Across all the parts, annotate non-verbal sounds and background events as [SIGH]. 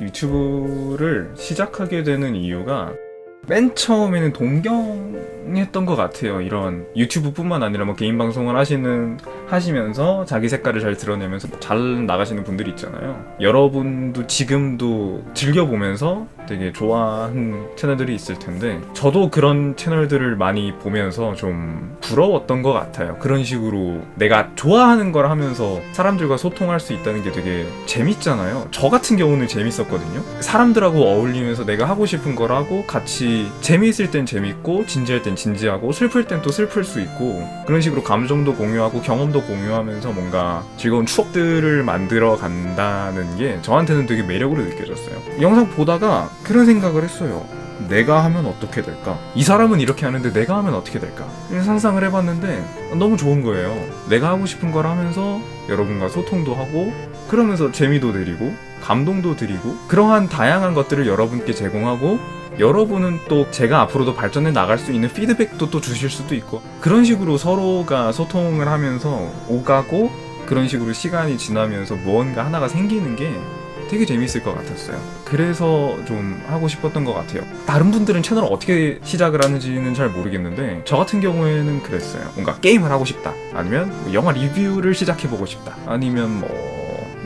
유튜브를 시작하게 되는 이유가 맨 처음에는 동경했던 것 같아요. 이런 유튜브뿐만 아니라 뭐 개인 방송을 하시는 하시면서 자기 색깔을 잘 드러내면서 잘 나가시는 분들이 있잖아요. 여러분도 지금도 즐겨 보면서 되게 좋아하는 채널들이 있을 텐데 저도 그런 채널들을 많이 보면서 좀 부러웠던 것 같아요. 그런 식으로 내가 좋아하는 걸 하면서 사람들과 소통할 수 있다는 게 되게 재밌잖아요. 저 같은 경우는 재밌었거든요. 사람들하고 어울리면서 내가 하고 싶은 걸 하고 같이 재미있을 땐 재밌고 진지할 땐 진지하고 슬플 땐 또 슬플 수 있고 그런 식으로 감정도 공유하고 경험도 공유하면서 뭔가 즐거운 추억들을 만들어 간다는 게 저한테는 되게 매력으로 느껴졌어요. 영상 보다가 그런 생각을 했어요. 내가 하면 어떻게 될까? 이 사람은 이렇게 하는데 내가 하면 어떻게 될까? 상상을 해봤는데 너무 좋은 거예요. 내가 하고 싶은 걸 하면서 여러분과 소통도 하고 그러면서 재미도 드리고 감동도 드리고 그러한 다양한 것들을 여러분께 제공하고 여러분은 또 제가 앞으로도 발전해 나갈 수 있는 피드백도 또 주실 수도 있고 그런 식으로 서로가 소통을 하면서 오가고 그런 식으로 시간이 지나면서 무언가 하나가 생기는 게 되게 재밌을 것 같았어요. 그래서 좀 하고 싶었던 것 같아요. 다른 분들은 채널을 어떻게 시작을 하는지는 잘 모르겠는데 저 같은 경우에는 그랬어요. 뭔가 게임을 하고 싶다. 아니면 뭐 영화 리뷰를 시작해보고 싶다. 아니면 뭐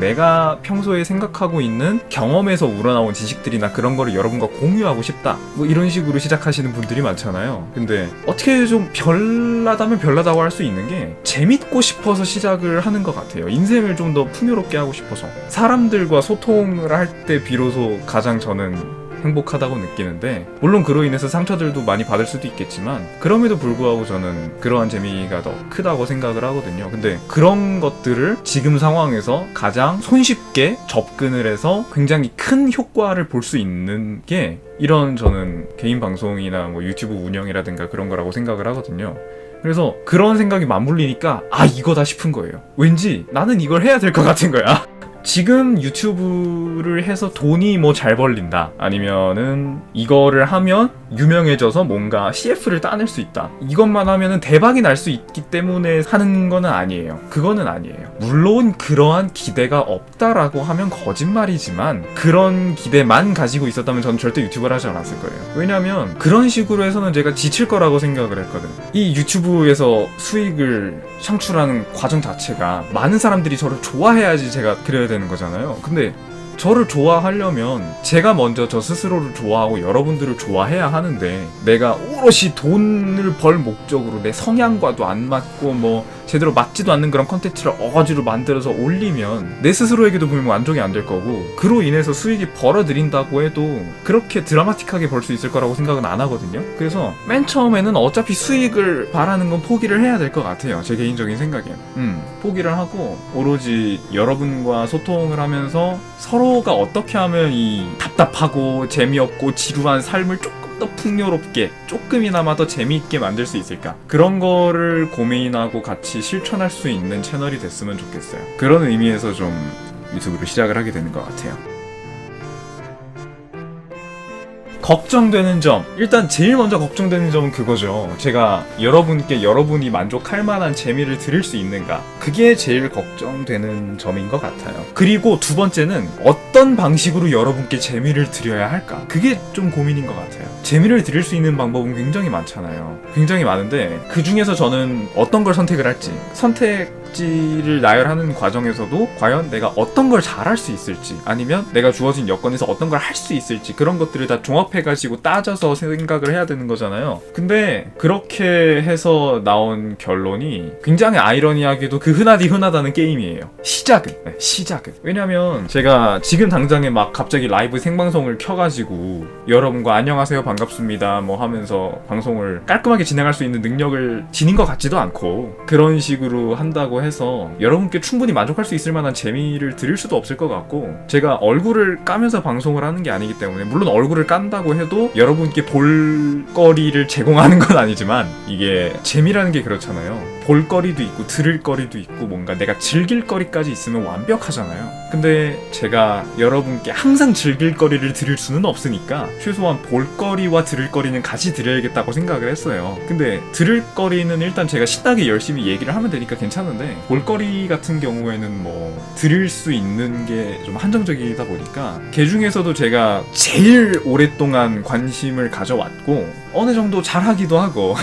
내가 평소에 생각하고 있는 경험에서 우러나온 지식들이나 그런 거를 여러분과 공유하고 싶다. 뭐 이런 식으로 시작하시는 분들이 많잖아요. 근데 어떻게 좀 별나다면 별나다고 할 수 있는 게 재밌고 싶어서 시작을 하는 것 같아요. 인생을 좀 더 풍요롭게 하고 싶어서. 사람들과 소통을 할 때 비로소 가장 저는 행복하다고 느끼는데 물론 그로 인해서 상처들도 많이 받을 수도 있겠지만 그럼에도 불구하고 저는 그러한 재미가 더 크다고 생각을 하거든요. 근데 그런 것들을 지금 상황에서 가장 손쉽게 접근을 해서 굉장히 큰 효과를 볼 수 있는 게 이런 저는 개인 방송이나 뭐 유튜브 운영이라든가 그런 거라고 생각을 하거든요. 그래서 그런 생각이 맞물리니까 아 이거다 싶은 거예요. 왠지 나는 이걸 해야 될 것 같은 거야. 지금 유튜브를 해서 돈이 뭐 잘 벌린다. 아니면은 이거를 하면 유명해져서 뭔가 CF를 따낼 수 있다. 이것만 하면은 대박이 날 수 있기 때문에 하는 거는 아니에요. 그거는 아니에요. 물론 그러한 기대가 없다라고 하면 거짓말이지만 그런 기대만 가지고 있었다면 저는 절대 유튜브를 하지 않았을 거예요. 왜냐면 그런 식으로 해서는 제가 지칠 거라고 생각을 했거든. 이 유튜브에서 수익을 창출하는 과정 자체가 많은 사람들이 저를 좋아해야지 제가 그래야 되는 거잖아요. 근데 저를 좋아하려면 제가 먼저 저 스스로를 좋아하고 여러분들을 좋아해야 하는데 내가 오롯이 돈을 벌 목적으로 내 성향과도 안 맞고 뭐 제대로 맞지도 않는 그런 컨텐츠를 어거지로 만들어서 올리면 내 스스로에게도 분명 만족이 안될 거고 그로 인해서 수익이 벌어들인다고 해도 그렇게 드라마틱하게 벌 수 있을 거라고 생각은 안 하거든요. 그래서 맨 처음에는 어차피 수익을 바라는 건 포기를 해야 될 것 같아요. 제 개인적인 생각엔. 음, 포기를 하고 오로지 여러분과 소통을 하면서 서로가 어떻게 하면 이 답답하고 재미없고 지루한 삶을 조금 더 풍요롭게 조금이나마 더 재미있게 만들 수 있을까? 그런 거를 고민하고 같이 실천할 수 있는 채널이 됐으면 좋겠어요. 그런 의미에서 좀 유튜브를 시작을 하게 되는 것 같아요 걱정되는 점 일단 제일 먼저 걱정되는 점은 그거죠. 제가 여러분께 여러분이 만족할 만한 재미를 드릴 수 있는가. 그게 제일 걱정되는 점인 것 같아요. 그리고 두 번째는 어떤 방식으로 여러분께 재미를 드려야 할까? 그게 좀 고민인 것 같아요. 재미를 드릴 수 있는 방법은 굉장히 많잖아요. 굉장히 많은데 그 중에서 저는 어떤 걸 선택을 할지 선택 지를 나열하는 과정에서도 과연 내가 어떤 걸 잘할 수 있을지 아니면 내가 주어진 여건에서 어떤 걸 할 수 있을지 그런 것들을 다 종합해가지고 따져서 생각을 해야 되는 거잖아요. 근데 그렇게 해서 나온 결론이 굉장히 아이러니하게도 그 흔하디 흔하다는 게임이에요. 시작은. 네, 시작은. 왜냐면 제가 지금 당장에 막 갑자기 라이브 생방송을 켜가지고 여러분과 안녕하세요 반갑습니다 뭐 하면서 방송을 깔끔하게 진행할 수 있는 능력을 지닌 것 같지도 않고 그런 식으로 한다고 해서 여러분께 충분히 만족할 수 있을 만한 재미를 드릴 수도 없을 것 같고 제가 얼굴을 까면서 방송을 하는 게 아니기 때문에 물론 얼굴을 깐다고 해도 여러분께 볼거리를 제공하는 건 아니지만 이게 재미라는 게 그렇잖아요. 볼거리도 있고 들을 거리도 있고 뭔가 내가 즐길 거리까지 있으면 완벽하잖아요. 근데 제가 여러분께 항상 즐길 거리를 드릴 수는 없으니까 최소한 볼거리와 들을 거리는 같이 드려야겠다고 생각을 했어요. 근데 들을 거리는 일단 제가 신나게 열심히 얘기를 하면 되니까 괜찮은데 있는데 볼거리 같은 경우에는 뭐 드릴 수 있는 게 좀 한정적이다 보니까 그 중에서도 제가 제일 오랫동안 관심을 가져왔고 어느 정도 잘하기도 하고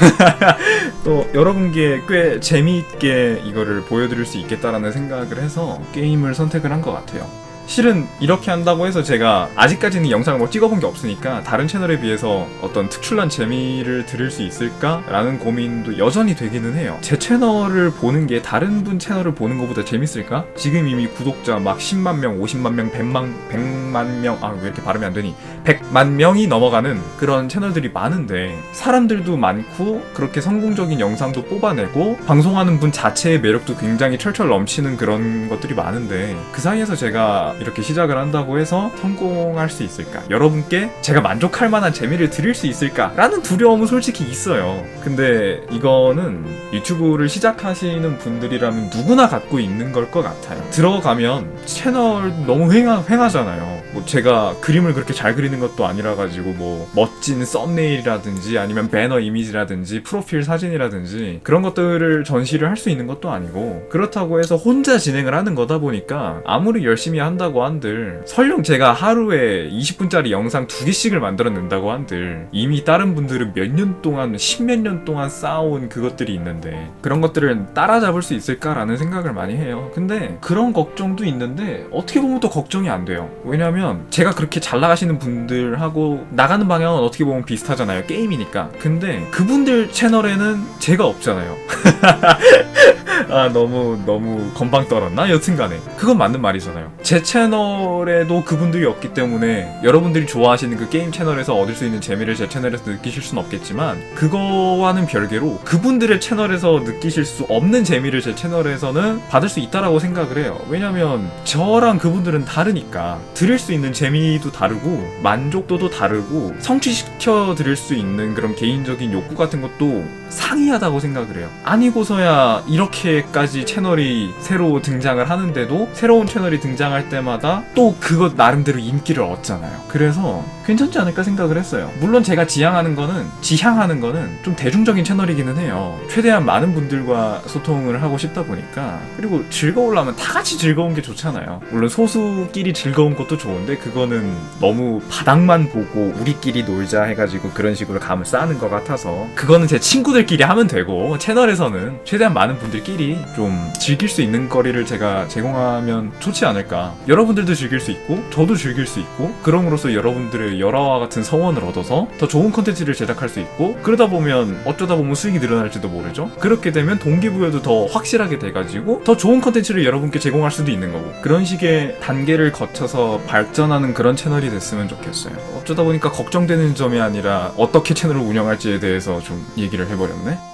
[LAUGHS] 또 여러분께 꽤 재미있게 이거를 보여드릴 수 있겠다라는 생각을 해서 게임을 선택을 한 것 같아요. 실은 이렇게 한다고 해서 제가 아직까지는 영상을 뭐 찍어본 게 없으니까 다른 채널에 비해서 어떤 특출난 재미를 들을 수 있을까라는 고민도 여전히 되기는 해요. 제 채널을 보는 게 다른 분 채널을 보는 것보다 재밌을까? 지금 이미 구독자 막 10만 명, 50만 명, 100만, 100만 명, 아, 왜 이렇게 발음이 안 되니? 100만 명이 넘어가는 그런 채널들이 많은데 사람들도 많고 그렇게 성공적인 영상도 뽑아내고 방송하는 분 자체의 매력도 굉장히 철철 넘치는 그런 것들이 많은데 그 사이에서 제가 이렇게 시작을 한다고 해서 성공할 수 있을까? 여러분께 제가 만족할 만한 재미를 드릴 수 있을까? 라는 두려움은 솔직히 있어요. 근데 이거는 유튜브를 시작하시는 분들이라면 누구나 갖고 있는 걸 것 같아요. 들어가면 채널 너무 횡하, 횡하잖아요. 뭐 제가 그림을 그렇게 잘 그리는 것도 아니라 가지고 뭐 멋진 썸네일이라든지 아니면 배너 이미지라든지 프로필 사진이라든지 그런 것들을 전시를 할 수 있는 것도 아니고 그렇다고 해서 혼자 진행을 하는 거다 보니까 아무리 열심히 한다고 한들 설령 제가 하루에 20분짜리 영상 두 개씩을 만들어 낸다고 한들 이미 다른 분들은 몇 년 동안 십몇 년 동안 쌓아온 그것들이 있는데 그런 것들을 따라잡을 수 있을까라는 생각을 많이 해요. 근데 그런 걱정도 있는데 어떻게 보면 또 걱정이 안 돼요. 왜냐면 제가 그렇게 잘 나가시는 분들하고 나가는 방향은 어떻게 보면 비슷하잖아요 게임이니까. 근데 그분들 채널에는 제가 없잖아요 [LAUGHS] 아 너무 너무 건방 떨었나? 여튼간에. 그건 맞는 말이잖아요. 제 채널에도 그분들이 없기 때문에 여러분들이 좋아하시는 그 게임 채널에서 얻을 수 있는 재미를 제 채널에서 느끼실 수는 없겠지만 그거와는 별개로 그분들의 채널에서 느끼실 수 없는 재미를 제 채널에서는 받을 수 있다라고 생각을 해요. 왜냐면 저랑 그분들은 다르니까. 들을 수 있는 재미도 다르고 만족도도 다르고 성취시켜 드릴 수 있는 그런 개인적인 욕구 같은 것도 상이하다고 생각을 해요. 아니고서야 이렇게 까지 채널이 새로 등장을 하는데도 새로운 채널이 등장할 때마다 또 그것 나름대로 인기를 얻잖아요. 그래서 괜찮지 않을까 생각을 했어요. 물론 제가 지향하는 거는 지향하는 거는 좀 대중적인 채널이기는 해요. 최대한 많은 분들과 소통을 하고 싶다 보니까. 그리고 즐거우려면 다 같이 즐거운 게 좋잖아요. 물론 소수끼리 즐거운 것도 좋은데 그거는 너무 바닥만 보고 우리끼리 놀자 해가지고 그런 식으로 감을 쌓는 것 같아서 그거는 제 친구들끼리 하면 되고 채널에서는 최대한 많은 분들끼리 좀 즐길 수 있는 거리를 제가 제공하면 좋지 않을까. 여러분들도 즐길 수 있고 저도 즐길 수 있고 그럼으로써 여러분들의 열화와 같은 성원을 얻어서 더 좋은 컨텐츠를 제작할 수 있고 그러다 보면 어쩌다 보면 수익이 늘어날지도 모르죠. 그렇게 되면 동기부여도 더 확실하게 돼가지고 더 좋은 컨텐츠를 여러분께 제공할 수도 있는 거고 그런 식의 단계를 거쳐서 발전하는 그런 채널이 됐으면 좋겠어요. 어쩌다 보니까 걱정되는 점이 아니라 어떻게 채널을 운영할지에 대해서 좀 얘기를 해버렸네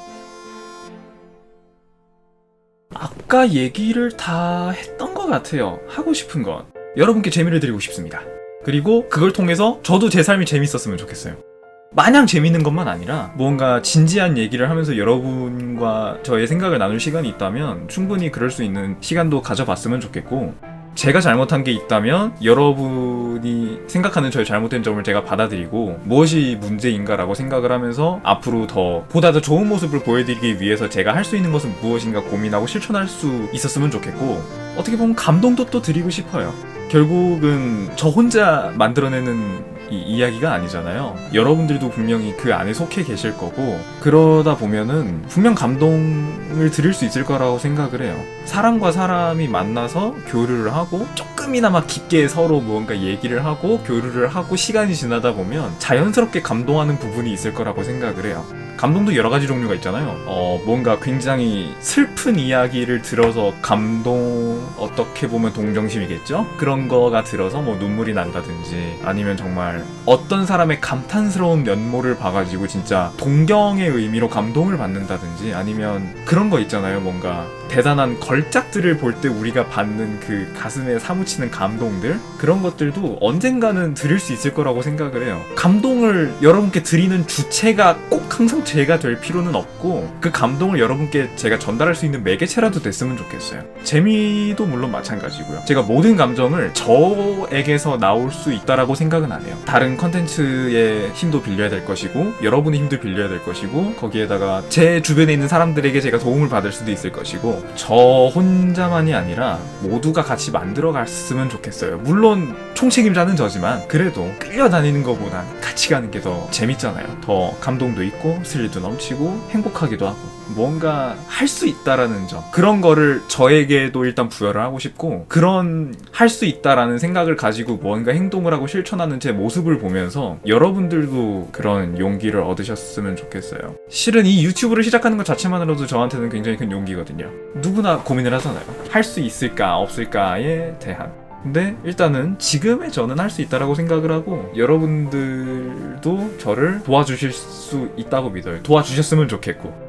아까 얘기를 다 했던 것 같아요. 하고 싶은 건 여러분께 재미를 드리고 싶습니다. 그리고 그걸 통해서 저도 제 삶이 재밌었으면 좋겠어요. 마냥 재밌는 것만 아니라 뭔가 진지한 얘기를 하면서 여러분과 저의 생각을 나눌 시간이 있다면 충분히 그럴 수 있는 시간도 가져봤으면 좋겠고 제가 잘못한 게 있다면 여러분이 생각하는 저의 잘못된 점을 제가 받아들이고 무엇이 문제인가라고 생각을 하면서 앞으로 더 보다 더 좋은 모습을 보여드리기 위해서 제가 할 수 있는 것은 무엇인가 고민하고 실천할 수 있었으면 좋겠고 어떻게 보면 감동도 또 드리고 싶어요. 결국은 저 혼자 만들어내는 이 이야기가 아니잖아요. 여러분들도 분명히 그 안에 속해 계실 거고 그러다 보면은 분명 감동을 드릴 수 있을 거라고 생각을 해요. 사람과 사람이 만나서 교류를 하고 조금이나마 깊게 서로 무언가 얘기를 하고 교류를 하고 시간이 지나다 보면 자연스럽게 감동하는 부분이 있을 거라고 생각을 해요. 감동도 여러 가지 종류가 있잖아요. 어, 뭔가 굉장히 슬픈 이야기를 들어서 감동, 어떻게 보면 동정심이겠죠? 그런 거가 들어서 뭐 눈물이 난다든지 아니면 정말 어떤 사람의 감탄스러운 면모를 봐가지고 진짜 동경의 의미로 감동을 받는다든지 아니면 그런 거 있잖아요. 뭔가 대단한 걸작들을 볼 때 우리가 받는 그 가슴에 사무치는 감동들 그런 것들도 언젠가는 드릴 수 있을 거라고 생각을 해요. 감동을 여러분께 드리는 주체가 꼭 항상 제가 될 필요는 없고 그 감동을 여러분께 제가 전달할 수 있는 매개체라도 됐으면 좋겠어요. 재미도 물론 마찬가지고요. 제가 모든 감정을 저에게서 나올 수 있다라고 생각은 안 해요. 다른 컨텐츠의 힘도 빌려야 될 것이고 여러분의 힘도 빌려야 될 것이고 거기에다가 제 주변에 있는 사람들에게 제가 도움을 받을 수도 있을 것이고 저 혼자만이 아니라 모두가 같이 만들어 갔으면 좋겠어요. 물론 총책임자는 저지만 그래도 끌려다니는 것보단 같이 가는 게 더 재밌잖아요. 더 감동도 있고 스릴도 넘치고 행복하기도 하고 뭔가 할 수 있다라는 점 그런 거를 저에게도 일단 부여를 하고 싶고 그런 할 수 있다라는 생각을 가지고 뭔가 행동을 하고 실천하는 제 모습을 보면서 여러분들도 그런 용기를 얻으셨으면 좋겠어요. 실은 이 유튜브를 시작하는 것 자체만으로도 저한테는 굉장히 큰 용기거든요. 누구나 고민을 하잖아요. 할 수 있을까 없을까에 대한. 근데 일단은 지금의 저는 할 수 있다라고 생각을 하고 여러분들도 저를 도와주실 수 있다고 믿어요. 도와주셨으면 좋겠고.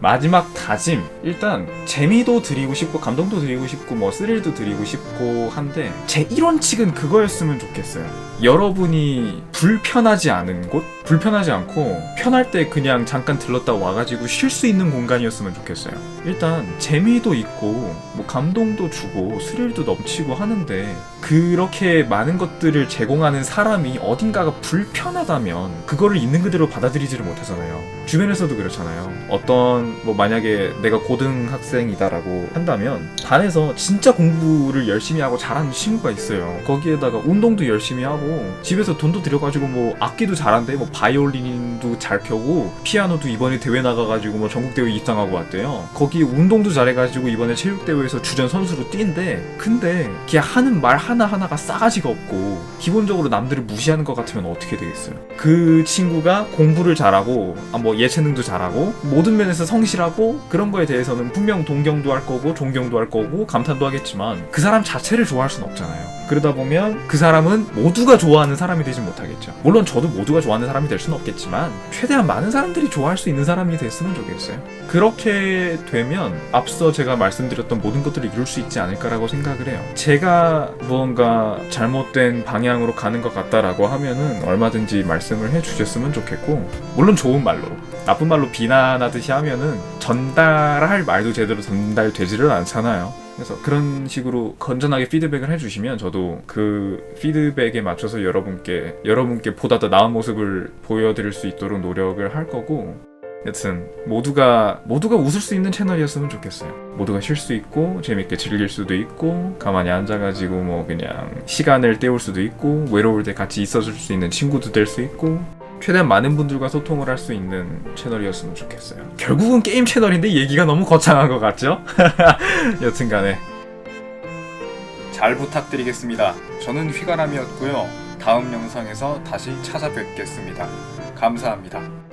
마지막 다짐. 일단 재미도 드리고 싶고 감동도 드리고 싶고 뭐 스릴도 드리고 싶고 한데 제 1원칙은 그거였으면 좋겠어요. 여러분이 불편하지 않은 곳 불편하지 않고 편할 때 그냥 잠깐 들렀다 와가지고 쉴 수 있는 공간이었으면 좋겠어요. 일단 재미도 있고 뭐 감동도 주고 스릴도 넘치고 하는데 그렇게 많은 것들을 제공하는 사람이 어딘가가 불편하다면 그거를 있는 그대로 받아들이지를 못하잖아요. 주변에서도 그렇잖아요. 어떤 뭐 만약에 내가 고등학생이다라고 한다면 반에서 진짜 공부를 열심히 하고 잘하는 친구가 있어요. 거기에다가 운동도 열심히 하고 집에서 돈도 들여가지고 뭐 악기도 잘한대 뭐 바이올린도 잘 켜고 피아노도 이번에 대회 나가가지고 뭐 전국 대회 입상하고 왔대요. 거기 운동도 잘해가지고 이번에 체육 대회에서 주전 선수로 뛴대. 근데 걔 하는 말 하나 하나가 싸가지가 없고 기본적으로 남들을 무시하는 것 같으면 어떻게 되겠어요? 그 친구가 공부를 잘하고 아, 뭐 예체능도 잘하고 모든 면에서 성실하고 그런 거에 대해서는 분명 동경도 할 거고 존경도 할 거고 감탄도 하겠지만 그 사람 자체를 좋아할 순 없잖아요 그러다 보면 그 사람은 모두가 좋아하는 사람이 되진 못하겠죠. 물론 저도 모두가 좋아하는 사람이 될 수는 없겠지만 최대한 많은 사람들이 좋아할 수 있는 사람이 됐으면 좋겠어요. 그렇게 되면 앞서 제가 말씀드렸던 모든 것들을 이룰 수 있지 않을까라고 생각을 해요. 제가 무언가 잘못된 방향으로 가는 것 같다라고 하면은 얼마든지 말씀을 해 주셨으면 좋겠고 물론 좋은 말로 나쁜 말로 비난하듯이 하면은 전달할 말도 제대로 전달되지를 않잖아요. 그래서 그런 식으로 건전하게 피드백을 해주시면 저도 그 피드백에 맞춰서 여러분께 여러분께 보다 더 나은 모습을 보여드릴 수 있도록 노력을 할 거고 여튼 모두가 모두가 웃을 수 있는 채널이었으면 좋겠어요. 모두가 쉴 수 있고 재밌게 즐길 수도 있고 가만히 앉아가지고 뭐 그냥 시간을 때울 수도 있고 외로울 때 같이 있어줄 수 있는 친구도 될 수 있고 최대한 많은 분들과 소통을 할 수 있는 채널이었으면 좋겠어요. 결국은 게임 채널인데 얘기가 너무 거창한 것 같죠? [LAUGHS] 여튼간에 잘 부탁드리겠습니다. 저는 휘가람이었고요. 다음 영상에서 다시 찾아뵙겠습니다. 감사합니다.